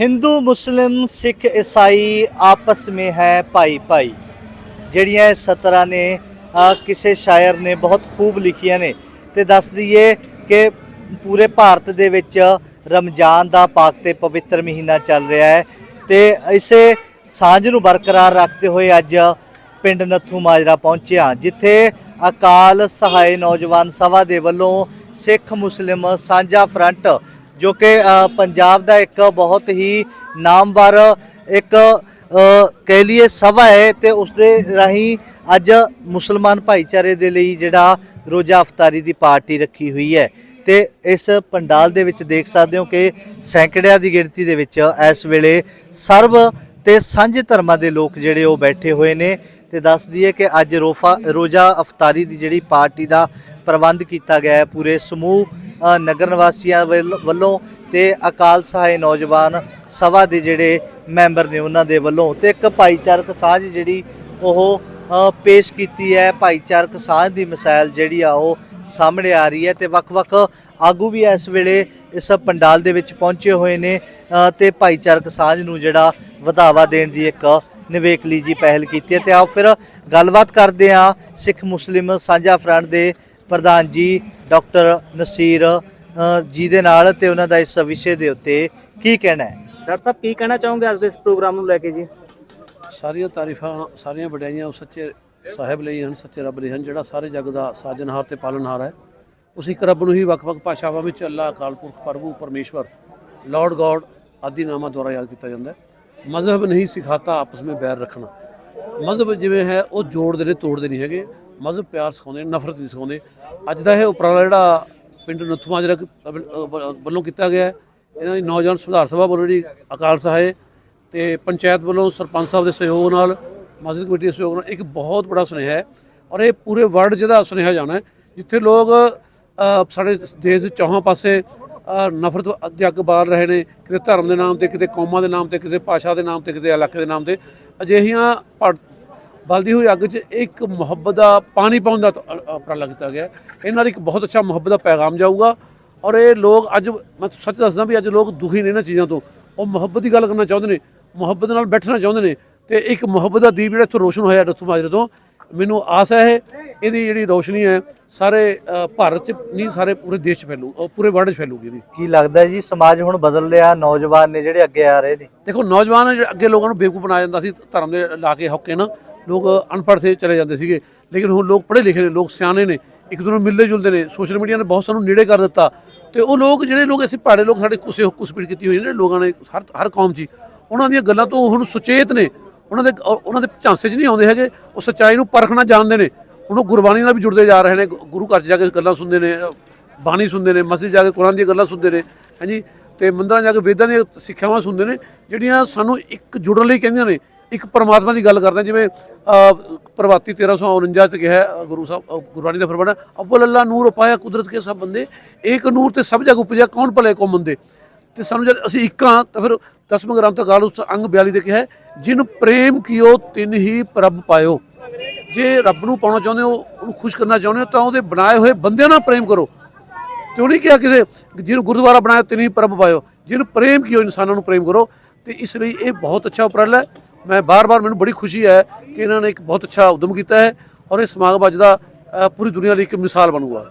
ਹਿੰਦੂ ਮੁਸਲਿਮ ਸਿੱਖ ਈਸਾਈ ਆਪਸ में ਹੈ ਭਾਈ ਭਾਈ। ਜਿਹੜੀਆਂ ਇਹ ਸਤਰਾਂ ਨੇ ਕਿਸੇ ਸ਼ਾਇਰ ਨੇ ਬਹੁਤ ਖੂਬ ਲਿਖੀਆਂ ਨੇ। ਤੇ ਦੱਸ ਦਈਏ ਕਿ ਪੂਰੇ ਭਾਰਤ ਦੇ ਵਿੱਚ ਰਮਜ਼ਾਨ ਦਾ ਪਾਕ ਤੇ ਪਵਿੱਤਰ ਮਹੀਨਾ ਚੱਲ ਰਿਹਾ ਹੈ। ਤੇ ਇਸੇ ਸਾਂਝ ਨੂੰ ਬਰਕਰਾਰ ਰੱਖਦੇ ਹੋਏ ਅੱਜ ਪਿੰਡ ਨੱਥੂ ਮਾਜਰਾ ਪਹੁੰਚਿਆ ਜਿੱਥੇ ਅਕਾਲ ਸਹਾਇ ਨੌਜਵਾਨ ਸਭਾ ਦੇ ਵੱਲੋਂ ਸਿੱਖ ਮੁਸਲਿਮ ਸਾਂਝਾ ਫਰੰਟ ਜੋ ਕਿ ਪੰਜਾਬ ਦਾ ਇੱਕ ਬਹੁਤ ਹੀ ਨਾਮਵਰ ਇੱਕ ਕਹਿ ਲਈਏ ਸਭਾ ਹੈ ਤੇ ਉਸ ਦੇ ਰਾਹੀਂ ਅੱਜ ਮੁਸਲਮਾਨ ਭਾਈਚਾਰੇ ਦੇ ਲਈ ਜਿਹੜਾ ਰੋਜ਼ਾ ਅਫਤਾਰੀ ਦੀ ਪਾਰਟੀ ਰੱਖੀ ਹੋਈ ਹੈ। ਤੇ ਇਸ ਪੰਡਾਲ ਦੇ ਵਿੱਚ ਦੇਖ ਸਕਦੇ ਹੋ ਕਿ ਸੈਂਕੜਿਆਂ ਦੀ ਗਿਣਤੀ ਦੇ ਵਿੱਚ ਇਸ ਵੇਲੇ ਸਰਬ ਤੇ ਸਾਂਝੇ ਧਰਮਾਂ ਦੇ ਲੋਕ ਜਿਹੜੇ ਉਹ ਬੈਠੇ ਹੋਏ ਨੇ। ਤੇ ਦੱਸ ਦਈਏ ਕਿ ਅੱਜ ਰੋਫਾ ਰੋਜ਼ਾ ਅਫਤਾਰੀ ਦੀ ਜਿਹੜੀ ਪਾਰਟੀ ਦਾ ਪ੍ਰਬੰਧ ਕੀਤਾ ਗਿਆ ਹੈ ਪੂਰੇ ਸਮੂਹ ਨਗਰ ਨਿਵਾਸੀਆਂ ਵੱਲ- ਵੱਲੋਂ ਤੇ ਅਕਾਲ ਸਹਾਇ ਨੌਜਵਾਨ ਸਭਾ ਦੇ ਜਿਹੜੇ ਮੈਂਬਰ ਨੇ ਉਹਨਾਂ ਦੇ ਵੱਲੋਂ ਤੇ ਇੱਕ ਭਾਈਚਾਰਕ ਸਾਂਝ ਜਿਹੜੀ ਉਹ ਪੇਸ਼ ਕੀਤੀ ਹੈ ਭਾਈਚਾਰਕ ਸਾਂਝ ਦੀ ਮਿਸਾਲ ਜਿਹੜੀ ਆ ਉਹ ਸਾਹਮਣੇ ਆ ਰਹੀ ਹੈ ਤੇ ਵੱਖ-ਵੱਖ ਆਗੂ ਵੀ ਇਸ ਵੇਲੇ ਇਸ ਪੰਡਾਲ ਦੇ ਵਿੱਚ ਪਹੁੰਚੇ ਹੋਏ ਨੇ ਅ, ਤੇ ਭਾਈਚਾਰਕ ਸਾਂਝ ਨੂੰ ਜਿਹੜਾ ਵਧਾਵਾ ਦੇਣ ਦੀ ਇੱਕ ਨਿਵੇਕਲੀ ਜੀ ਪਹਿਲ ਕੀਤੀ ਹੈ ਤੇ ਆਓ ਫਿਰ ਗੱਲਬਾਤ ਕਰਦੇ ਆ ਸਿੱਖ ਮੁਸਲਿਮ ਸਾਂਝਾ ਫਰੰਟ ਦੇ ਪ੍ਰਧਾਨ ਜੀ ਡਾਕਟਰ ਨਸੀਰ ਜੀ ਦੇ ਨਾਲ ਤੇ ਉਹਨਾਂ ਦਾ ਇਸ ਵਿਸ਼ੇ ਦੇ ਉੱਤੇ ਕੀ ਕਹਿਣਾ ਹੈ? ਡਾਕਟਰ ਸਾਹਿਬ ਕੀ ਕਹਿਣਾ ਚਾਹੋਗੇ ਅੱਜ ਦੇ ਇਸ ਪ੍ਰੋਗਰਾਮ ਨੂੰ ਲੈ ਕੇ ਜੀ? ਸਾਰੀਆਂ ਤਾਰੀਫਾਂ ਸਾਰੀਆਂ ਵਡਿਆਈਆਂ ਉਸ ਸੱਚੇ ਸਾਹਿਬ ਲਈ ਹਨ ਸੱਚੇ ਰੱਬ ਲਈ ਹਨ ਜਿਹੜਾ ਸਾਰੇ ਜਗ ਦਾ ਸਾਜਨਹਾਰ ਤੇ ਪਾਲਣਹਾਰ ਹੈ। ਉਸ ਇੱਕ ਰੱਬ ਨੂੰ ਹੀ ਵੱਖ-ਵੱਖ ਭਾਸ਼ਾਵਾਂ ਵਿੱਚ ਅੱਲਾਹ ਅਕਾਲ ਪੁਰਖ ਪ੍ਰਭੂ ਪਰਮੇਸ਼ਵਰ ਲਾਰਡ ਗੋਡ ਆਦਿ ਨਾਮਾਂ ਦੁਆਰਾ ਯਾਦ ਕੀਤਾ ਜਾਂਦਾ ਹੈ। ਮਜ਼ਹਬ ਨਹੀਂ ਸਿਖਾਤਾ ਆਪਸ ਵਿੱਚ ਬੈਰ ਰੱਖਣਾ। ਮਜ਼ਹਬ ਜਿਵੇਂ ਹੈ, ਉਹ ਜੋੜਦੇ ਨੇ, ਤੋੜਦੇ ਨਹੀਂ ਹੈਗੇ। ਮਜ਼ਹਬ ਪਿਆਰ ਸਿਖਾਉਂਦੇ ਨੇ, ਨਫ਼ਰਤ ਨਹੀਂ ਸਿਖਾਉਂਦੇ। ਅੱਜ ਦਾ ਇਹ ਉਪਰਾਲਾ ਜਿਹੜਾ ਪਿੰਡ ਨੱਥੂਆਂ ਜਿਹੜਾ ਵੱਲੋਂ ਕੀਤਾ ਗਿਆ ਹੈ, ਇਹਨਾਂ ਦੀ ਨੌਜਵਾਨ ਸੁਧਾਰ ਸਭਾ ਵੱਲੋਂ ਜਿਹੜੀ ਅਕਾਲ ਸਹਾਇ ਤੇ ਪੰਚਾਇਤ ਵੱਲੋਂ ਸਰਪੰਚ ਸਾਹਿਬ ਦੇ ਸਹਿਯੋਗ ਨਾਲ ਮਸਜਿਦ ਕਮੇਟੀ ਦੇ ਸਹਿਯੋਗ ਨਾਲ ਇੱਕ ਬਹੁਤ ਬੜਾ ਸੁਨੇਹਾ ਹੈ ਔਰ ਇਹ ਪੂਰੇ ਵਰਲਡ ਜਿਹਦਾ ਸੁਨੇਹਾ ਜਾਣਾ ਹੈ, ਜਿੱਥੇ ਲੋਕ ਸਾਡੇ ਦੇਸ਼ ਦੇ ਚੌਹਾਂ ਪਾਸੇ ਨਫ਼ਰਤ ਦੇ ਅੱਗ ਬਾਲ ਰਹੇ ਨੇ, ਕਿਤੇ ਧਰਮ ਦੇ ਨਾਮ ਤੇ, ਕਿਤੇ ਕੌਮਾਂ ਦੇ ਨਾਮ ਤੇ ਕਿਸੇ ਭਾਸ਼ਾ ਦੇ ਨਾਮ ਤੇ ਕਿਸੇ ਇਲਾਕੇ ਦੇ ਨਾਮ ਤੇ, ਅਜਿਹੀਆਂ ਭੜ- ਬਲਦੀ ਹੋਈ ਅੱਗ 'ਚ ਇੱਕ ਮੁਹੱਬਤ ਦਾ ਪਾਣੀ ਪਾਉਣ ਦਾ ਉਪਰਾਲਾ ਕੀਤਾ ਗਿਆ। ਇਹਨਾਂ ਦਾ ਇੱਕ ਬਹੁਤ ਅੱਛਾ ਮੁਹੱਬਤ ਦਾ ਪੈਗਾਮ ਜਾਊਗਾ। ਔਰ ਇਹ ਲੋਕ ਅੱਜ, ਮੈਂ ਸੱਚ ਦੱਸਦਾ ਵੀ ਅੱਜ ਲੋਕ ਦੁਖੀ ਨੇ ਇਹਨਾਂ ਚੀਜ਼ਾਂ ਤੋਂ। ਉਹ ਮੁਹੱਬਤ ਦੀ ਗੱਲ ਕਰਨਾ ਚਾਹੁੰਦੇ ਨੇ, ਮੁਹੱਬਤ ਨਾਲ ਬੈਠਣਾ ਚਾਹੁੰਦੇ ਨੇ। ਤੇ ਇੱਕ ਮੁਹੱਬਤ ਦਾ ਦੀਪ ਜਿਹੜਾ ਇੱਥੋਂ ਰੋਸ਼ਨ ਹੋਇਆ ਡੱਥੂ ਮਾਜਰੇ ਤੋਂ ਮੈਨੂੰ ਆਸ ਹੈ ਇਹ ਇਹਦੀ ਜਿਹੜੀ ਰੋਸ਼ਨੀ ਹੈ ਸਾਰੇ ਭਾਰਤ 'ਚ ਨਹੀਂ ਸਾਰੇ ਪੂਰੇ ਦੇਸ਼ 'ਚ ਫੈਲੂ ਪੂਰੇ ਵਰਲਡ 'ਚ ਫੈਲੂਗੀ ਇਹਦੀ। ਕੀ ਲੱਗਦਾ ਜੀ ਸਮਾਜ ਹੁਣ ਬਦਲ ਰਿਹਾ ਨੌਜਵਾਨ ਨੇ ਜਿਹੜੇ ਅੱਗੇ ਆ ਰਹੇ ਨੇ? ਦੇਖੋ ਨੌਜਵਾਨ ਅੱਗੇ ਲੋਕਾਂ ਨੂੰ ਬੇਵਕੂਫ ਬਣਾਇਆ ਜਾਂਦਾ ਸੀ ਧਰਮ ਦੇ ਲਾ ਕੇ ਹੌਕੇ ਨਾ ਲੋਕ ਅਨਪੜ੍ਹ ਸੇ ਚਲੇ ਜਾਂਦੇ ਸੀਗੇ। ਲੇਕਿਨ ਹੁਣ ਲੋਕ ਪੜ੍ਹੇ ਲਿਖੇ ਨੇ ਲੋਕ ਸਿਆਣੇ ਨੇ ਇੱਕ ਦੂਜੇ ਨੂੰ ਮਿਲਦੇ ਜੁਲਦੇ ਨੇ ਸੋਸ਼ਲ ਮੀਡੀਆ ਨੇ ਬਹੁਤ ਸਾਨੂੰ ਨੇੜੇ ਕਰ ਦਿੱਤਾ। ਤੇ ਉਹ ਲੋਕ ਜਿਹੜੇ ਲੋਕ ਅਸੀਂ ਪਹਾੜੇ ਲੋਕ ਸਾਡੇ ਕੁਸੇ ਕੁਸਪੀੜ ਕੀਤੀ ਹੋਈ ਨੇ ਲੋਕਾਂ ਨੇ ਹਰ ਹਰ ਕੌਮ 'ਚ ਉਹਨਾਂ ਦੀਆਂ ਗੱਲਾਂ ਤੋਂ ਹੁਣ ਸੁਚੇਤ ਨੇ। ਉਹਨਾਂ ਦੇ ਉਹਨਾਂ ਦੇ ਝਾਂਸੇ 'ਚ ਨਹੀਂ ਆਉਂਦੇ ਹੈਗੇ ਉਹ ਸੱਚਾਈ ਨੂੰ ਪਰਖਣਾ ਜਾਣਦੇ ਨੇ। ਹੁਣ ਉਹ ਗੁਰਬਾਣੀ ਨਾਲ ਵੀ ਜੁੜਦੇ ਜਾ ਰਹੇ ਨੇ ਗੁਰੂ ਘਰ 'ਚ ਜਾ ਕੇ ਗੱਲਾਂ ਸੁਣਦੇ ਨੇ ਬਾਣੀ ਸੁਣਦੇ ਨੇ ਮਸਜਿਦ ਜਾ ਕੇ ਕੁਰਾਨ ਦੀਆਂ ਗੱਲਾਂ ਸੁਣਦੇ ਨੇ ਹਾਂਜੀ? ਤੇ ਮੰਦਰਾਂ ਜਾ ਕੇ ਵੇਦਾਂ ਦੀਆਂ ਸਿੱਖਿਆਵਾਂ ਸੁਣਦੇ ਨੇ ਜਿਹੜੀਆਂ ਸਾਨੂੰ ਇੱਕ ਜੁੜਨ ਲਈ ਕਹਿੰਦੀਆਂ ਨੇ ਇੱਕ ਪਰਮਾਤਮਾ ਦੀ ਗੱਲ ਕਰਦੇ ਹਾਂ, ਜਿਵੇਂ ਅ, ਪ੍ਰਭਾਤੀ 1349 ਚ ਕਿਹਾ ਗੁਰੂ ਸਾਹਿਬ ਗੁਰਬਾਣੀ ਦਾ ਫਰਮਾਨ ਹੈ ਅੱਲਾ ਨੂਰ ਪਾਇਆ ਕੁਦਰਤ ਕੇ ਸਭ ਬੰਦੇ ਏਕ ਨੂਰ ਤੇ ਸਭ ਜਗ ਉਪਜਿਆ ਕੌਣ ਭਲੇ ਕੋ ਮੰਦੇ? ਤੇ ਸਾਨੂੰ ਜਦ ਅਸੀਂ ਇੱਕ ਹਾਂ ਤਾਂ ਫਿਰ ਦਸਮ ਗ੍ਰੰਥ ਅਕਾਲ ਉਸ ਅੰਗ 42 ਦੇ ਕਿਹਾ ਹੈ, ਜਿਨ ਪ੍ਰੇਮ ਕੀਓ ਤਿਨ ਹੀ ਪ੍ਰਭ ਪਾਇਓ। ਜੇ ਰੱਬ ਨੂੰ ਪਾਉਣਾ ਚਾਹੁੰਦੇ ਹੋ ਉਹਨੂੰ ਖੁਸ਼ ਕਰਨਾ ਚਾਹੁੰਦੇ ਹੋ ਤਾਂ ਉਹਦੇ ਬਣਾਏ ਹੋਏ ਬੰਦਿਆਂ ਨਾਲ ਪ੍ਰੇਮ ਕਰੋ। ਤੇ ਉਹ ਨਹੀਂ ਕਿਹਾ ਕਿਸੇ ਜਿਹਨੂੰ ਗੁਰਦੁਆਰਾ ਬਣਾਇਆ ਹੀ ਪ੍ਰਭ ਪਾਇਓ। ਜਿਹਨੂੰ ਪ੍ਰੇਮ ਕੀਓ ਇਨਸਾਨਾਂ ਨੂੰ ਪ੍ਰੇਮ ਕਰੋ। ਤੇ ਇਸ ਲਈ ਇਹ ਬਹੁਤ ਅੱਛਾ ਉਪਰਾਲਾ ਹੈ। ਮੈਂ ਬਾਰ-ਬਾਰ ਮੈਨੂੰ ਬੜੀ ਖੁਸ਼ੀ ਹੈ ਕਿ ਇਹਨਾਂ ਨੇ ਇੱਕ ਬਹੁਤ ਅੱਛਾ ਉਦਮ ਕੀਤਾ ਹੈ ਔਰ ਇਹ ਸਮਾਗਮ ਅੱਜ ਦਾ ਪੂਰੀ ਦੁਨੀਆ ਲਈ ਇੱਕ ਮਿਸਾਲ ਬਣੂਗਾ।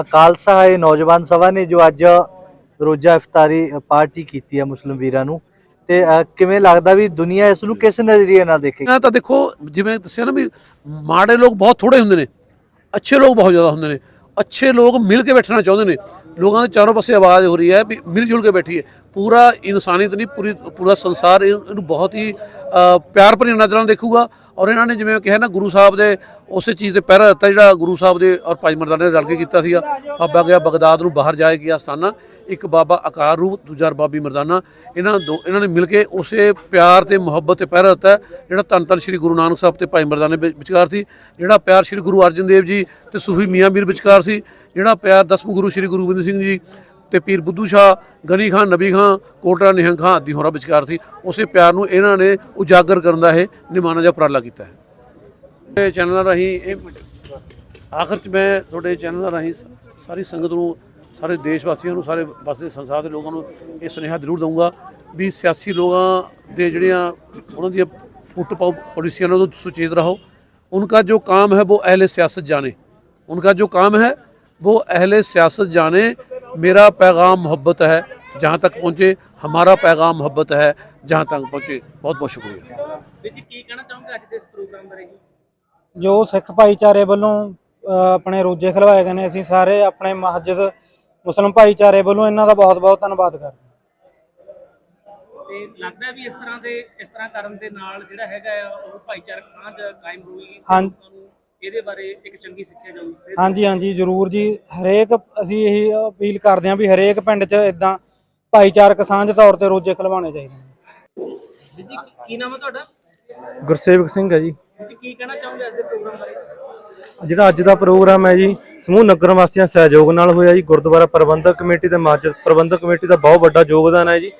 ਅਕਾਲ ਸਹਾਇ ਨੌਜਵਾਨ ਸਭਾ ਨੇ ਜੋ ਅੱਜ ਰੋਜ਼ਾ ਇਫਤਾਰੀ ਪਾਰਟੀ ਕੀਤੀ ਹੈ ਮੁਸਲਿਮ ਵੀਰਾਂ ਨੂੰ। ਤੇ ਅ, ਕਿਵੇਂ ਲੱਗਦਾ ਵੀ ਦੁਨੀਆ ਇਸ ਨੂੰ ਕਿਸ ਨਜ਼ਰੀਏ ਨਾਲ ਦੇਖੇਗੀ? ਮੈਂ ਤਾਂ ਦੇਖੋ ਜਿਵੇਂ ਦੱਸਿਆ ਨਾ ਵੀ ਮਾੜੇ ਲੋਕ ਬਹੁਤ ਥੋੜੇ ਹੁੰਦੇ ਨੇ ਅੱਛੇ ਲੋਕ ਬਹੁਤ ਜ਼ਿਆਦਾ ਹੁੰਦੇ ਨੇ ਅੱਛੇ ਲੋਕ ਮਿਲ ਕੇ ਬੈਠਣਾ ਚਾਹੁੰਦੇ ਨੇ ਲੋਕਾਂ ਦੇ ਚਾਰੋਂ ਪਾਸੇ ਆਵਾਜ਼ ਹੋ ਰਹੀ ਹੈ ਵੀ ਮਿਲ ਜੁਲ ਕੇ ਬੈਠੀਏ ਪੂਰਾ ਇਨਸਾਨੀਅਤ ਨਹੀਂ ਪੂਰੀ ਪੂਰਾ ਸੰਸਾਰ ਇਹ- ਇਹਨੂੰ ਬਹੁਤ ਹੀ ਅ, ਪਿਆਰ ਭਰੀ ਨਜ਼ਰ ਨਾਲ ਦੇਖੂਗਾ ਔਰ ਇਹਨਾਂ ਨੇ ਜਿਵੇਂ ਕਿਹਾ ਨਾ ਗੁਰੂ ਸਾਹਿਬ ਦੇ ਉਸੇ ਚੀਜ਼ ਤੇ ਪਹਿਰਾ ਦਿੱਤਾ ਜਿਹੜਾ ਗੁਰੂ ਸਾਹਿਬ ਦੇ ਔਰ ਭਾਈ ਮਰਦਾਨੇ ਨੇ ਰਲ ਕੇ ਕੀਤਾ ਸੀਗਾ ਬਾਬਾ ਗਿਆ ਬਗਦਾਦ ਨੂੰ ਬਾਹਰ ਜਾਏ ਗਿਆ ਸਥਾਨਾ ਇੱਕ ਬਾਬਾ ਆਕਾਰ ਰੂਪ, ਦੂਜਾ ਬਾਬੀ ਮਰਦਾਨਾ। ਇਹਨਾਂ ਦੋ ਇਹਨਾਂ ਨੇ ਮਿਲ ਕੇ ਉਸੇ ਪਿਆਰ ਤੇ ਮੁਹੱਬਤ ਤੇ ਪਹਿਰਾ ਦਿੱਤਾ ਜਿਹੜਾ ਧੰਨ ਧੰਨ ਸ੍ਰੀ ਗੁਰੂ ਨਾਨਕ ਸਾਹਿਬ ਤੇ ਭਾਈ ਮਰਦਾਨੇ ਵਿਚਕਾਰ ਸੀ, ਜਿਹੜਾ ਪਿਆਰ ਸ੍ਰੀ ਗੁਰੂ ਅਰਜਨ ਦੇਵ ਜੀ ਤੇ ਸੂਫੀ ਮੀਆਂ ਮੀਰ ਵਿਚਕਾਰ ਸੀ, ਜਿਹੜਾ ਪਿਆਰ ਦਸਮ ਗੁਰੂ ਸ੍ਰੀ ਗੁਰੂ ਗੋਬਿੰਦ ਸਿੰਘ ਜੀ ਤੇ ਪੀਰ ਬੁੱਧੂ ਸ਼ਾਹ, ਗਨੀ ਖਾਨ, ਨਬੀ ਖਾਨ ਕੋਟਰਾ ਨਿਹੰਗ ਖਾਨ ਆਦਿ ਹੋਰਾਂ ਵਿਚਕਾਰ ਸੀ, ਉਸੇ ਪਿਆਰ ਨੂੰ ਇਹਨਾਂ ਨੇ ਉਜਾਗਰ ਕਰਨ ਦਾ ਇਹ ਨਿਮਾਣਾ ਜਾਂ ਉਪਰਾਲਾ ਕੀਤਾ ਹੈ। ਇਹ ਚੈਨਲ ਰਾਹੀਂ ਇਹ ਆਖਰ ਚ ਮੈਂ ਤੁਹਾਡੇ ਚੈਨਲ ਰਾਹੀਂ ਸਾਰੀ ਸੰਗਤ ਨੂੰ ਸਾਰੇ ਦੇਸ਼ ਵਾਸੀਆਂ ਨੂੰ ਸਾਰੇ ਬਸਦੇ ਸੰਸਾਰ ਦੇ ਲੋਕਾਂ ਨੂੰ ਇਹ ਸੁਨੇਹਾ ਜ਼ਰੂਰ ਦਊਂਗਾ ਵੀ ਸਿਆਸੀ ਲੋਕਾਂ ਦੇ ਜਿਹੜੀਆਂ ਉਹਨਾਂ ਦੀਆਂ ਫੁੱਟ ਪਾਉ ਪਾਲਿਸੀਆਂ ਨਾਲ ਤੋਂ ਸੁਚੇਤ ਰਹੋ उनका जो काम है वो अहले सियासत जाने उनका जो काम है वो अहले सियासत जाने मेरा पैगाम मोहब्बत है जहाँ तक पहुँचे हमारा पैगाम मोहब्बत है जहाँ तक पहुँचे बहुत बहुत शुक्रिया ਵੀਰ ਜੀ ਕੀ ਕਹਿਣਾ ਚਾਹੋਗੇ ਅੱਜ ਦੇ ਇਸ ਪ੍ਰੋਗਰਾਮ ਬਾਰੇ ਜੀ ਜੋ ਸਿੱਖ ਭਾਈਚਾਰੇ ਵੱਲੋਂ ਅ, ਆਪਣੇ ਰੋਜੇ ਖਲਵਾਏ ਗਏ ਨੇ ਅਸੀਂ ਸਾਰੇ ਆਪਣੇ ਮਸਜਿਦ ਮੁਸਲਮ ਭਾਈਚਾਰੇ ਵੱਲੋਂ ਇਹਨਾਂ ਦਾ ਬਹੁਤ-ਬਹੁਤ ਧੰਨਵਾਦ ਕਰਦੇ ਹਾਂ। ਤੇ ਲੱਗਦਾ ਵੀ ਇਸ ਤਰ੍ਹਾਂ ਦੇ ਇਸ ਤਰ੍ਹਾਂ ਕਰਨ ਦੇ ਨਾਲ ਜਿਹੜਾ ਹੈਗਾ ਆ ਉਹ ਭਾਈਚਾਰਕ ਸਾਂਝ ਕਾਇਮ ਹੋਏਗੀ ਤੇ ਹਾਂ। ਲੋਕਾਂ ਨੂੰ ਇਹਦੇ ਬਾਰੇ ਇੱਕ ਚੰਗੀ ਸਿੱਖਿਆ ਜਾਊਗੀ। ਹਾਂਜੀ ਹਾਂਜੀ ਜ਼ਰੂਰ ਜੀ। ਹਰੇਕ ਅਸੀਂ ਇਹੀ ਅਪੀਲ ਕਰਦੇ ਹਾਂ ਵੀ ਹਰੇਕ ਪਿੰਡ 'ਚ ਇਦਾਂ ਭਾਈਚਾਰਕ ਸਾਂਝ ਤੌਰ ਤੇ ਰੋਜੇ ਖਲਵਾਉਣੇ ਚਾਹੀਦੇ ਨੇ। ਵੀਰ ਜੀ ਕੀ ਨਾਮ ਹੈ ਤੁਹਾਡਾ? ਗੁਰਸੇਵਕ ਸਿੰਘ ਹੈ ਜੀ। ਵੀਰ ਜੀ ਕੀ ਕਹਿਣਾ ਚਾਹੋਗੇ ਅੱਜ ਦੇ ਪ੍ਰੋਗਰਾਮ ਬਾਰੇ? ਜਿਹੜਾ ਅੱਜ ਦਾ ਪ੍ਰੋਗਰਾਮ ਹੈ ਜੀ ਸਮੂਹ ਨਗਰ ਵਾਸੀਆਂ ਸਹਿਯੋਗ ਨਾਲ ਹੋਇਆ ਜੀ। ਗੁਰਦੁਆਰਾ ਪ੍ਰਬੰਧਕ ਕਮੇਟੀ ਤੇ ਮਸਜਿਦ ਪ੍ਰਬੰਧਕ ਕਮੇਟੀ ਦਾ ਬਹੁਤ ਵੱਡਾ ਯੋਗਦਾਨ ਹੈ ਜੀ।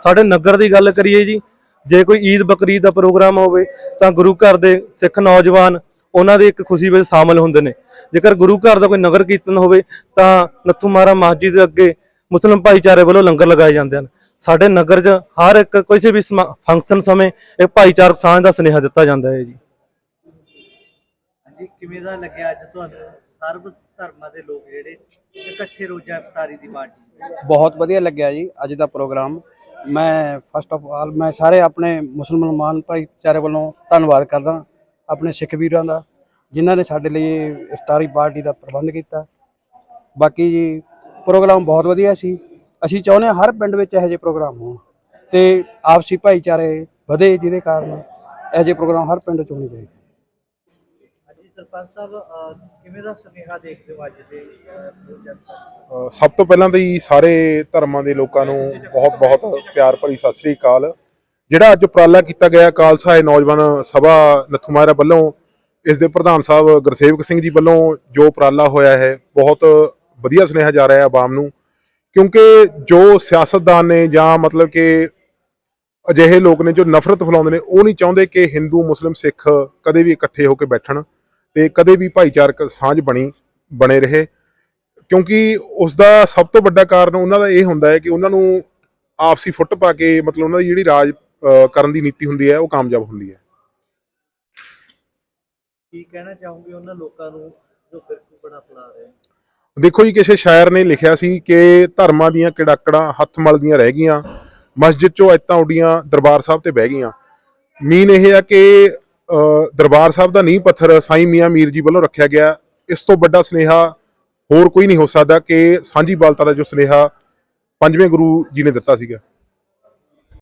ਸਾਡੇ ਨਗਰ ਦੀ ਗੱਲ ਕਰੀਏ ਜੀ, ਜੇ ਕੋਈ ਈਦ ਬਕਰੀਦ ਦਾ ਪ੍ਰੋਗਰਾਮ ਹੋਵੇ, ਤਾਂ ਗੁਰੂ ਘਰ ਦੇ ਸਿੱਖ ਨੌਜਵਾਨ, ਉਹਨਾਂ ਦੀ ਇੱਕ ਖੁਸ਼ੀ ਵਿੱਚ ਸ਼ਾਮਲ ਹੁੰਦੇ ਨੇ। ਜੇਕਰ ਗੁਰੂ ਘਰ ਦਾ ਕੋਈ ਨਗਰ ਕੀਰਤਨ ਹੋਵੇ, ਤਾਂ ਨੱਥੂ ਮਾਰਾ ਮਸਜਿਦ ਦੇ ਅੱਗੇ ਮੁਸਲਮ ਭਾਈਚਾਰੇ ਵੱਲੋਂ ਲੰਗਰ ਲਗਾਏ ਜਾਂਦੇ ਹਨ। ਸਾਡੇ ਨਗਰ 'ਚ ਹਰ ਇੱਕ ਕਿਸੇ ਵੀ ਫੰਕਸ਼ਨ ਸਮੇਂ ਇੱਕ ਭਾਈਚਾਰਕ ਸਾਂਝ ਦਾ ਸੁਨੇਹਾ ਦਿੱਤਾ ਜਾਂਦਾ ਹੈ ਜੀ। ਹਾਂਜੀ, ਕਿਵੇਂ ਦਾ ਲੱਗਿਆ ਅੱਜ ਤੁਹਾਨੂੰ? ਸਰਬ ਧਰਮਾਂ ਦੇ ਲੋਕ ਜਿਹੜੇ ਇਕੱਠੇ ਰੋਜ਼ਾ ਇਫਤਾਰੀ ਦੀ ਬਾਟੀ ਬਹੁਤ ਵਧੀਆ ਲੱਗਿਆ ਜੀ ਅੱਜ ਦਾ ਪ੍ਰੋਗਰਾਮ। ਮੈਂ ਫਸਟ ਆਫ ਆਲ ਮੈਂ ਸਾਰੇ ਆਪਣੇ ਮੁਸਲਮਾਨ ਭਾਈਚਾਰੇ ਵੱਲੋਂ ਧੰਨਵਾਦ ਕਰਦਾ ਆਪਣੇ ਸਿੱਖ ਵੀਰਾਂ ਦਾ, ਜਿਨ੍ਹਾਂ ਨੇ ਸਾਡੇ ਲਈ ਇਫਤਾਰੀ ਪਾਰਟੀ ਦਾ ਪ੍ਰਬੰਧ ਕੀਤਾ। ਬਾਕੀ ਜੀ ਪ੍ਰੋਗਰਾਮ ਬਹੁਤ ਵਧੀਆ ਸੀ। ਅਸੀਂ ਚਾਹੁੰਦੇ ਹਾਂ ਹਰ ਪਿੰਡ ਵਿੱਚ ਇਹੋ ਜਿਹੇ ਪ੍ਰੋਗਰਾਮ ਹੋਣ ਤੇ ਆਪਸੀ ਭਾਈਚਾਰੇ ਵਧੇ ਜਿਹਦੇ ਕਾਰਨ ਇਹੋ ਜਿਹੇ ਪ੍ਰੋਗਰਾਮ ਹਰ ਪਿੰਡ 'ਚ ਹੋਣੇ ਚਾਹੀਦੇ। ਸਰਪੰਚ ਸਾਹਿਬ ਕਿਵੇਂ ਦਾ ਸੁਨੇਹਾ ਦੇਖਦੇ ਹੋ ਅੱਜ ਦੇ ਅਹ, ਸਭ ਤੋਂ ਪਹਿਲਾਂ ਤਾਂ ਜੀ ਸਾਰੇ ਧਰਮਾਂ ਦੇ ਲੋਕਾਂ ਨੂੰ ਬਹੁਤ ਬਹੁਤ ਪਿਆਰ ਭਰੀ ਸਤਿ ਸ੍ਰੀ ਅਕਾਲ। ਜਿਹੜਾ ਅੱਜ ਉਪਰਾਲਾ ਕੀਤਾ ਗਿਆ ਖਾਲਸਾ ਨੌਜਵਾਨ ਸਭਾ ਨਥੂਮਾਰਾ ਵੱਲੋਂ ਇਸ ਦੇ ਪ੍ਰਧਾਨ ਸਾਹਿਬ ਗੁਰਸੇਵਕ ਸਿੰਘ ਜੀ ਵੱਲੋਂ ਜੋ ਉਪਰਾਲਾ ਹੋਇਆ ਹੈ ਬਹੁਤ ਵਧੀਆ ਸੁਨੇਹਾ ਜਾ ਰਿਹਾ ਹੈ ਆਵਾਮ ਨੂੰ। ਕਿਉਂਕਿ ਜੋ ਸਿਆਸਤਦਾਨ ਨੇ ਜਾਂ ਮਤਲਬ ਕਿ ਅਜਿਹੇ ਲੋਕ ਨੇ ਜੋ ਨਫ਼ਰਤ ਫੈਲਾਉਂਦੇ ਨੇ ਉਹ ਨਹੀਂ ਚਾਹੁੰਦੇ ਕਿ ਹਿੰਦੂ ਮੁਸਲਿਮ ਸਿੱਖ ਕਦੇ ਵੀ ਇਕੱਠੇ ਹੋ ਕੇ ਬੈਠਣ। ਤੇ ਕਦੇ ਵੀ ਭਾਈਚਾਰਕ ਸਾਂਝ ਬਣੀ ਬਣੇ ਰਹੇ। ਕਿਉਂਕਿ ਉਸ ਦਾ ਸਭ ਤੋਂ ਵੱਡਾ ਕਾਰਨ ਉਹਨਾਂ ਦਾ ਇਹ ਹੁੰਦਾ ਹੈ ਕਿ ਉਹਨਾਂ ਨੂੰ ਆਪਸੀ ਫੁੱਟ ਪਾ ਕੇ ਮਤਲਬ ਉਹਨਾਂ ਦੀ ਜਿਹੜੀ ਰਾਜ ਕਰਨ ਦੀ ਨੀਤੀ ਹੁੰਦੀ ਹੈ ਉਹ ਕਾਮਯਾਬ ਹੁੰਦੀ ਹੈ। ਕੀ ਕਹਿਣਾ ਚਾਹੋਗੇ ਉਹਨਾਂ ਲੋਕਾਂ ਨੂੰ ਜੋ ਫਿਰਕੂ ਬਣਾ ਫੈਲਾ ਰਹੇ ਦੇਖੋ ਜੀ ਕਿਸੇ ਸ਼ਾਇਰ ਨੇ ਲਿਖਿਆ ਸੀ ਕਿ ਧਰਮਾਂ ਦੀਆਂ ਕਿੜਾਕੜਾਂ ਹੱਥ ਮਲਦੀਆਂ ਰਹਿ ਗਈਆਂ ਮਸਜਿਦ ਚੋਂ ਐਤਾਂ ਉੱਡੀਆਂ ਦਰਬਾਰ ਸਾਹਿਬ ਤੇ ਬਹਿ ਗਈਆਂ। ਮੀਨ ਇਹ ਆ ਕਿ ਦਰਬਾਰ ਸਾਹਿਬ ਦਾ ਨੀਂਹ ਪੱਥਰ ਸਾਈਂ ਮੀਆਂ ਮੀਰ ਜੀ ਵੱਲੋਂ ਰੱਖਿਆ ਗਿਆ। ਇਸ ਤੋਂ ਵੱਡਾ ਸੁਨੇਹਾ ਹੋਰ ਕੋਈ ਨਹੀਂ ਹੋ ਸਕਦਾ ਕਿ ਸਾਂਝੀ ਬਾਲਤਾ ਦਾ ਜੋ ਸੁਨੇਹਾ ਪੰਜਵੇਂ ਗੁਰੂ ਜੀ ਨੇ ਦਿੱਤਾ ਸੀਗਾ।